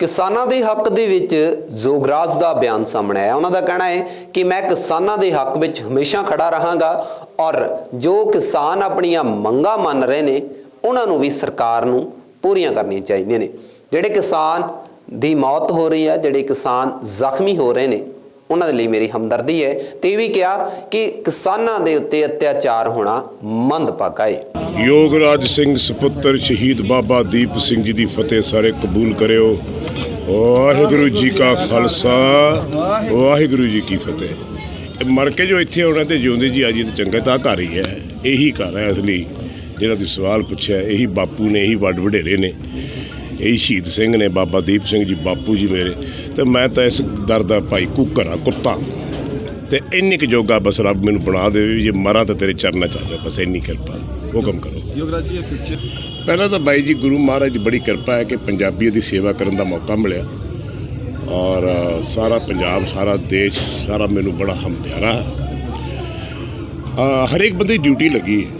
ਕਿਸਾਨਾਂ ਦੇ ਹੱਕ ਦੇ ਵਿੱਚ ਜੋਗਰਾਜ ਦਾ ਬਿਆਨ ਸਾਹਮਣੇ ਆਇਆ। ਉਹਨਾਂ ਦਾ ਕਹਿਣਾ ਹੈ ਕਿ ਮੈਂ ਕਿਸਾਨਾਂ ਦੇ ਹੱਕ ਵਿੱਚ ਹਮੇਸ਼ਾ ਖੜਾ ਰਹਾਂਗਾ ਔਰ ਜੋ ਕਿਸਾਨ ਆਪਣੀਆਂ ਮੰਗਾਂ ਮੰਨ ਰਹੇ ਨੇ, ਉਹਨਾਂ ਨੂੰ ਵੀ ਸਰਕਾਰ ਨੂੰ ਪੂਰੀਆਂ ਕਰਨੀਆਂ ਚਾਹੀਦੀਆਂ ਨੇ। ਜਿਹੜੇ ਕਿਸਾਨ ਦੀ ਮੌਤ ਹੋ ਰਹੀ ਹੈ, ਜਿਹੜੇ ਕਿਸਾਨ ਜ਼ਖਮੀ ਹੋ ਰਹੇ ਨੇ ਉਹਨਾਂ ਦੇ ਲਈ ਮੇਰੀ ਹਮਦਰਦੀ ਹੈ ਤੇ ਇਹ ਵੀ ਕਿਹਾ ਕਿ ਕਿਸਾਨਾਂ ਦੇ ਉੱਤੇ ਅਤਿਆਚਾਰ ਹੋਣਾ ਮੰਦਭਾਗਾ ਹੈ ਯੋਗਰਾਜ ਸਿੰਘ ਸੁਪੁੱਤਰ ਸ਼ਹੀਦ ਬਾਬਾ ਦੀਪ ਸਿੰਘ ਜੀ ਦੀ ਫਤਿਹ ਸਾਰੇ ਕਬੂਲ ਕਰਿਓ। ਵਾਹਿਗੁਰੂ ਜੀ ਕਾ ਖਾਲਸਾ, ਵਾਹਿਗੁਰੂ ਜੀ ਕੀ ਫਤਿਹ। ਇਹ ਮਰ ਕੇ ਜੋ ਇੱਥੇ ਆਉਣਾ ਤੇ ਜਿਉਂਦੇ ਜੀ ਆਜੀ ਤੇ ਚੰਗਾ ਤਾਂ ਘਰ ਹੀ ਹੈ। ਇਹੀ ਘਰ ਹੈ ਅਸਲੀ। ਜਿਹੜਾ ਤੁਸੀਂ ਸਵਾਲ ਪੁੱਛਿਆ, ਇਹੀ ਬਾਪੂ ਨੇ, ਇਹੀ ਵੱਡ ਵਡੇਰੇ ਨੇ। ਇਹੀ ਸ਼ਹੀਦ ਸਿੰਘ ਨੇ ਬਾਬਾ ਦੀਪ ਸਿੰਘ ਜੀ ਬਾਪੂ ਜੀ ਮੇਰੇ ਤੇ ਮੈਂ ਤਾਂ ਇਸ ਦਰ ਦਾ ਭਾਈ ਕੁੱਕਰ ਕੁੱਤਾ। ਤੇ ਇੰਨੀ ਕੁ ਜੋਗਾ ਬਸ ਰੱਬ ਮੈਨੂੰ ਬਣਾ ਦੇਵੇ ਜੇ ਮਰਾਂ ਤਾਂ ਤੇਰੇ ਚਰਨਾਂ ਚ ਆ ਜਾ ਬਸ ਇੰਨੀ ਕਿਰਪਾ। ਹੁਕਮ ਕਰੋ। ਯੋਗਰਾਜ ਜੀ ਇਹ ਪਿਕਚਰ ਪਹਿਲਾਂ ਤਾਂ ਬਾਈ ਜੀ ਗੁਰੂ ਮਹਾਰਾਜ ਦੀ ਬੜੀ ਕਿਰਪਾ ਹੈ ਕਿ ਪੰਜਾਬੀਆਂ ਦੀ ਸੇਵਾ ਕਰਨ ਦਾ ਮੌਕਾ ਮਿਲਿਆ। ਔਰ ਸਾਰਾ ਪੰਜਾਬ ਸਾਰਾ ਦੇਸ਼ ਸਾਰਾ ਮੈਨੂੰ ਬੜਾ ਹਮ ਪਿਆਰਾ ਹੈ ਅ, ਹਰੇਕ ਬੰਦੇ ਡਿਊਟੀ ਲੱਗੀ। ਹੈ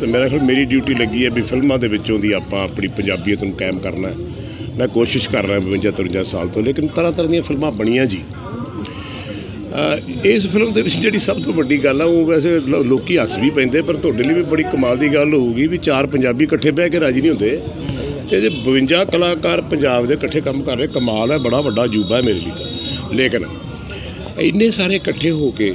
ਤੇ ਮੇਰਾ ਖਿਆਲ ਮੇਰੀ ਡਿਊਟੀ ਲੱਗੀ ਹੈ ਵੀ ਫਿਲਮਾਂ ਦੇ ਵਿੱਚੋਂ ਦੀ ਆਪਾਂ ਆਪਣੀ ਪੰਜਾਬੀਅਤ ਨੂੰ ਕਾਇਮ ਕਰਨਾ ਹੈ। ਮੈਂ ਕੋਸ਼ਿਸ਼ ਕਰ ਰਿਹਾ 52 53 ਸਾਲ ਤੋਂ, ਲੇਕਿਨ ਤਰ੍ਹਾਂ ਤਰ੍ਹਾਂ ਦੀਆਂ ਫਿਲਮਾਂ ਬਣੀਆਂ ਜੀ। ਇਸ ਫਿਲਮ ਦੇ ਵਿੱਚ ਜਿਹੜੀ ਸਭ ਤੋਂ ਵੱਡੀ ਗੱਲ ਆ, ਉਹ ਵੈਸੇ ਲੋ- ਲੋਕੀ ਹੱਸ ਵੀ ਪੈਂਦੇ, ਪਰ ਤੁਹਾਡੇ ਲਈ ਵੀ ਬੜੀ ਕਮਾਲ ਦੀ ਗੱਲ ਹੋਊਗੀ ਵੀ ਚਾਰ ਪੰਜਾਬੀ ਇਕੱਠੇ ਬਹਿ ਕੇ ਰਾਜੀ ਨਹੀਂ ਹੁੰਦੇ। ਤੇ ਜੇ 52 ਕਲਾਕਾਰ ਪੰਜਾਬ ਦੇ ਇਕੱਠੇ ਕੰਮ ਕਰ ਰਹੇ, ਕਮਾਲ ਹੈ, ਬੜਾ ਵੱਡਾ ਅਜੂਬਾ ਹੈ ਮੇਰੇ ਲਈ ਤਾਂ। ਲੇਕਿਨ ਇੰਨੇ ਸਾਰੇ ਇਕੱਠੇ ਹੋ ਕੇ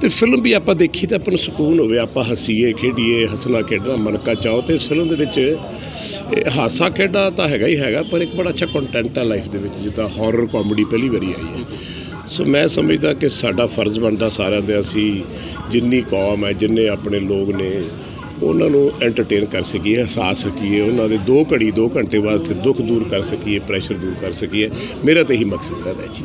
ਤੇ ਫਿਲਮ ਵੀ ਆਪਾਂ ਦੇਖੀ ਤਾਂ ਆਪਾਂ ਨੂੰ ਸਕੂਨ ਹੋਵੇ, ਆਪਾਂ ਹੱਸੀਏ, ਖੇਡੀਏ, ਹੱਸਣਾ ਖੇਡਣਾ ਮਨਕਾ ਚਾਹੋ ਤੇ ਇਸ ਫਿਲਮ ਦੇ ਵਿੱਚ, ਇਹ ਹਾਸਾ ਖੇਡਾ ਤਾਂ ਹੈਗਾ ਹੀ ਹੈਗਾ, ਪਰ ਇੱਕ ਬੜਾ ਅੱਛਾ ਕੰਟੈਂਟ ਆ ਲਾਈਫ ਦੇ ਵਿੱਚ, ਜਿੱਦਾਂ ਹਾਰਰ ਕਾਮੇਡੀ ਪਹਿਲੀ ਵਾਰੀ ਆਈ ਹੈ। ਸੋ ਮੈਂ ਸਮਝਦਾ ਕਿ ਸਾਡਾ ਫਰਜ਼ ਬਣਦਾ ਸਾਰਿਆਂ ਦੇ, ਅਸੀਂ ਜਿੰਨੀ ਕੌਮ ਹੈ, ਜਿੰਨੇ ਆਪਣੇ ਲੋਕ ਨੇ, ਉਹਨਾਂ ਨੂੰ ਐਂਟਰਟੇਨ ਕਰ ਸਕੀਏ, ਹਸਾ ਸਕੀਏ, ਉਹਨਾਂ ਦੇ ਦੋ ਘੜੀ, ਦੋ ਘੰਟੇ ਵਾਸਤੇ ਦੁੱਖ ਦੂਰ ਕਰ ਸਕੀਏ ਪ੍ਰੈਸ਼ਰ ਦੂਰ ਕਰ ਸਕੀਏ। ਮੇਰਾ ਤਾਂ ਇਹੀ ਮਕਸਦ ਰਹਿੰਦਾ ਜੀ।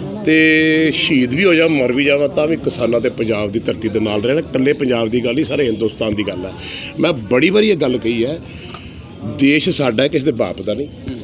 ਤੇ ਸ਼ਹੀਦ ਵੀ ਹੋ ਜਾ, ਮਰ ਵੀ ਜਾਵਾਂ, ਤਾਂ ਵੀ ਕਿਸਾਨਾਂ ਤੇ ਪੰਜਾਬ ਦੀ ਧਰਤੀ ਦੇ ਨਾਲ ਰਹਿਣਾ। ਇਕੱਲੇ ਪੰਜਾਬ ਦੀ ਗੱਲ ਨਹੀਂ, ਸਾਰੇ ਹਿੰਦੁਸਤਾਨ ਦੀ ਗੱਲ ਹੈ ਮੈਂ ਬੜੀ ਵਾਰੀ ਇਹ ਗੱਲ ਕਹੀ ਹੈ, ਦੇਸ਼ ਸਾਡਾ ਕਿਸੇ ਦੇ ਬਾਪ ਦਾ ਨਹੀਂ।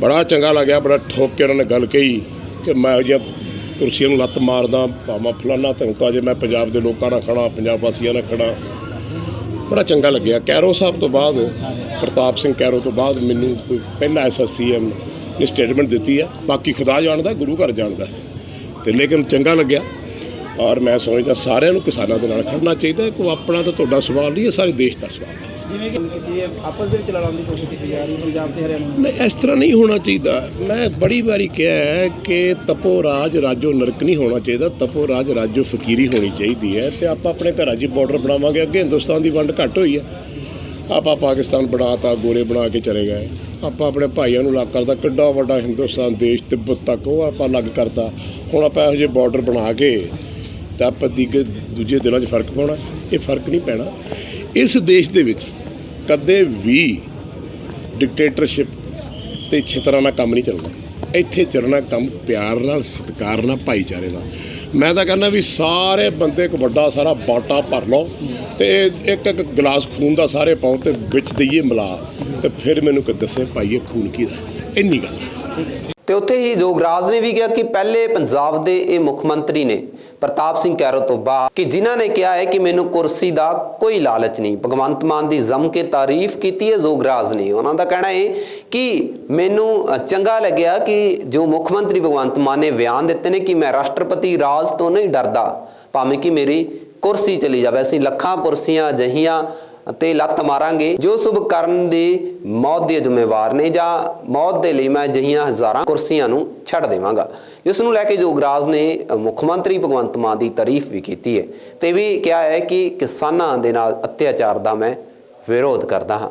ਬੜਾ ਚੰਗਾ ਲੱਗਿਆ, ਬੜਾ ਠੋਕ ਕੇ ਉਹਨਾਂ ਨੇ ਗੱਲ ਕਹੀ ਕਿ ਮੈਂ ਜੇ ਕੁਰਸੀਆਂ ਨੂੰ ਲੱਤ ਮਾਰਦਾ, ਭਾਵਾਂ ਫਲਾਨਾ ਧਮਕਾ ਜੇ ਮੈਂ ਪੰਜਾਬ ਦੇ ਲੋਕਾਂ ਨਾਲ ਖੜਾ, ਪੰਜਾਬ ਵਾਸੀਆਂ ਨਾਲ ਖੜਾ। ਬੜਾ ਚੰਗਾ ਲੱਗਿਆ। ਕੈਰੋ ਸਾਹਿਬ ਤੋਂ ਬਾਅਦ, ਪ੍ਰਤਾਪ ਸਿੰਘ ਕੈਰੋ ਤੋਂ ਬਾਅਦ ਮੈਨੂੰ ਕੋਈ ਪਹਿਲਾ ਐਸਐਸਸੀਐਮ ਨੇ ਸਟੇਟਮੈਂਟ ਦਿੱਤੀ ਹੈ ਬਾਕੀ ਖੁਦਾ ਜਾਣਦਾ, ਗੁਰੂ ਘਰ ਜਾਣਦਾ। ਤੇ ਲੇਕਿਨ ਚੰਗਾ ਲੱਗਿਆ। ਔਰ ਮੈਂ ਸਮਝਦਾ ਸਾਰਿਆਂ ਨੂੰ ਕਿਸਾਨਾਂ ਦੇ ਨਾਲ ਖੜਨਾ ਚਾਹੀਦਾ ਕੋਈ ਆਪਣਾ ਤਾਂ ਤੁਹਾਡਾ ਸਵਾਲ ਨਹੀਂ ਇਹ ਸਾਰੇ ਦੇਸ਼ ਦਾ ਸਵਾਲ ਹੈ। ਜਿਵੇਂ ਕਿ ਕੀਤੀ ਹੈ ਆਪਸ ਦੇ ਵਿੱਚ ਲੜਾਉਣ ਦੀ ਕੋਸ਼ਿਸ਼ ਕੀਤੀ ਜਾ ਰਹੀ ਹੈ ਪੰਜਾਬ ਤੇ ਹਰਿਆਣਾ ਨਹੀਂ ਇਸ ਤਰ੍ਹਾਂ ਨਹੀਂ ਹੋਣਾ ਚਾਹੀਦਾ। ਮੈਂ ਬੜੀ ਵਾਰੀ ਕਿਹਾ ਹੈ ਕਿ ਤਪੋ ਰਾਜ ਰਾਜੋ ਨਰਕ ਨਹੀਂ ਹੋਣਾ ਚਾਹੀਦਾ। ਤਪੋ ਰਾਜ ਰਾਜੋ ਫਕੀਰੀ ਹੋਣੀ ਚਾਹੀਦੀ ਹੈ ਤੇ ਆਪਾਂ ਆਪਣੇ ਘਰਾਂ 'ਚ ਬਾਰਡਰ ਬਣਾਵਾਂਗੇ। ਅੱਗੇ ਹਿੰਦੁਸਤਾਨ ਦੀ ਵੰਡ ਘੱਟ ਹੋਈ ਹੈ। ਆਪਾਂ ਪਾਕਿਸਤਾਨ ਬਣਾਤਾ ਗੋਰੇ ਬਣਾ ਕੇ ਚਲੇ ਗਏ। ਆਪਾਂ ਆਪਣੇ ਭਾਈਆਂ ਨੂੰ ਅਲੱਗ ਕਰਤਾ। ਕਿੱਡਾ ਵੱਡਾ ਹਿੰਦੁਸਤਾਨ ਦੇਸ਼ ਤਿੱਬਤ ਤੱਕ ਉਹ ਆਪਾਂ ਅਲੱਗ ਕਰਤਾ। ਹੁਣ ਆਪਾਂ ਇਹੋ ਜਿਹੇ ਬਾਰਡਰ ਬਣਾ ਕੇ ਤਾਂ ਆਪਾਂ ਦੀਗੇ ਦੂਜੇ ਦਿਨਾਂ 'ਚ ਫ਼ਰਕ ਪਾਉਣਾ, ਇਹ ਫ਼ਰਕ ਨਹੀਂ ਪੈਣਾ। ਇਸ ਦੇਸ਼ ਦੇ ਵਿੱਚ ਕਦੇ ਵੀ ਡਿਕਟੇਟਰਸ਼ਿਪ ਤੇ ਛਿਤਰਾਂ ਨਾਲ ਕੰਮ ਨਹੀਂ ਚੱਲਦਾ। ਇੱਥੇ ਚੱਲਣਾ ਕੰਮ ਪਿਆਰ ਨਾਲ, ਸਤਿਕਾਰ ਨਾਲ, ਭਾਈਚਾਰੇ ਨਾਲ। ਮੈਂ ਤਾਂ ਕਹਿੰਦਾ ਵੀ ਸਾਰੇ ਬੰਦੇ ਇੱਕ ਵੱਡਾ ਸਾਰਾ ਬਾਟਾ ਭਰ ਲਓ ਤੇ ਇੱਕ ਇੱਕ ਗਲਾਸ ਖੂਨ ਦਾ ਸਾਰੇ ਪਾਓ ਤੇ ਵਿੱਚ ਦਈਏ ਮਿਲਾ ਤੇ ਫਿਰ ਮੈਨੂੰ ਕਿ ਦੱਸੇ ਭਾਈ ਇਹ ਖੂਨ ਦਾ। ਇੰਨੀ ਗੱਲ ਹੈ। ਤੇ ਉੱਥੇ ਹੀ ਜੋਗਰਾਜ ਨੇ ਵੀ ਕਿਹਾ ਕਿ ਪਹਿਲੇ ਪੰਜਾਬ ਦੇ ਇਹ ਮੁੱਖ ਮੰਤਰੀ ਨੇ ਪ੍ਰਤਾਪ ਸਿੰਘ ਕੈਰੋ ਤੋਂ ਬਾਅਦ ਕਿ ਜਿਨ੍ਹਾਂ ਨੇ ਕਿਹਾ ਹੈ ਕਿ ਮੈਨੂੰ ਕੁਰਸੀ ਦਾ ਕੋਈ ਲਾਲਚ ਨਹੀਂ। ਭਗਵੰਤ ਮਾਨ ਦੀ ਜ਼ਮ ਕੇ ਤਾਰੀਫ ਕੀਤੀ ਹੈ ਜ਼ੋਗਰਾਜ਼ ਨੇ। ਉਹਨਾਂ ਦਾ ਕਹਿਣਾ ਹੈ ਕਿ ਮੈਨੂੰ ਚੰਗਾ ਲੱਗਿਆ ਕਿ ਜੋ ਮੁੱਖ ਮੰਤਰੀ ਭਗਵੰਤ ਮਾਨ ਨੇ ਬਿਆਨ ਦਿੱਤੇ ਨੇ ਕਿ ਮੈਂ ਰਾਸ਼ਟਰਪਤੀ ਰਾਜ ਤੋਂ ਨਹੀਂ ਡਰਦਾ, ਭਾਵੇਂ ਕਿ ਮੇਰੀ ਕੁਰਸੀ ਚਲੀ ਜਾਵੇ। ਅਸੀਂ ਲੱਖਾਂ ਕੁਰਸੀਆਂ ਅਜਿਹੀਆਂ ਅਤੇ ਲੱਤ ਮਾਰਾਂਗੇ, ਜੋ ਸੁਭ ਕਰਨ ਦੀ ਮੌਤ ਦੇ ਜ਼ਿੰਮੇਵਾਰ ਨੇ ਜਾਂ ਮੌਤ ਦੇ ਲਈ ਮੈਂ ਅਜਿਹੀਆਂ ਹਜ਼ਾਰਾਂ ਕੁਰਸੀਆਂ ਨੂੰ ਛੱਡ ਦੇਵਾਂਗਾ। ਇਸ ਨੂੰ ਲੈ ਕੇ ਜੋਗਰਾਜ ਨੇ ਮੁੱਖ ਮੰਤਰੀ ਭਗਵੰਤ ਮਾਨ ਦੀ ਤਾਰੀਫ ਵੀ ਕੀਤੀ ਹੈ ਤੇ ਵੀ ਕਿਹਾ ਹੈ ਕਿ ਕਿਸਾਨਾਂ ਦੇ ਨਾਲ ਅਤਿਆਚਾਰ ਦਾ ਮੈਂ ਵਿਰੋਧ ਕਰਦਾ ਹਾਂ।